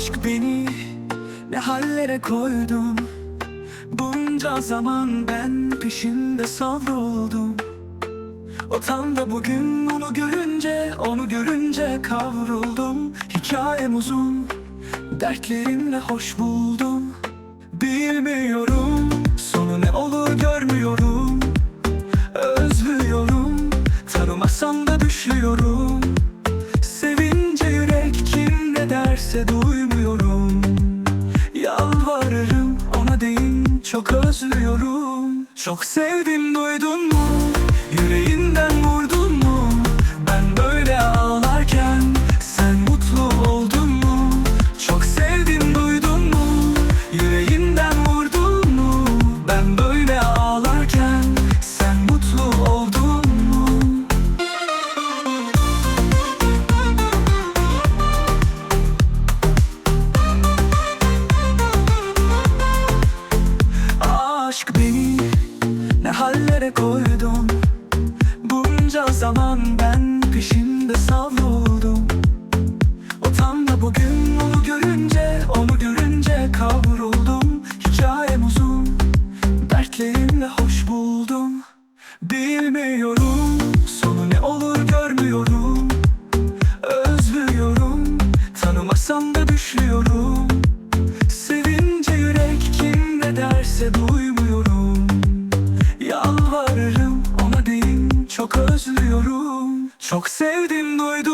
Aşk beni ne hallere koydum? Bunca zaman ben peşinde savruldum. O tam da bugün onu görünce Onu görünce kavruldum. Hikayem uzun Dertlerimle hoş buldum. Bilmiyorum Sonu ne olur görmüyorum. Özlüyorum Tanımasam da düşüyorum. Sevince yürek kim ne derse duymuyorum çok özlüyorum Çok sevdim duydun mu? Yüreğinden vurdun Aşk beni ne hallere koydun? Bunca zaman ben peşinde savruldum. Da bugün onu görünce Onu görünce kavruldum. Hikayem uzun Dertlerimle hoş buldum. Bilmiyorum Sonu ne olur görmüyorum. Özlüyorum Tanımasam da düşüyorum Çok sevdim duydun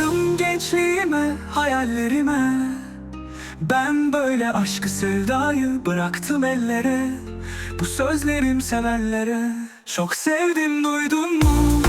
Yanarım gençliğime, hayallerime. Ben böyle aşkı sevdayı bıraktım ellere. Bu sözlerim sevenlere. Çok sevdim duydun mu?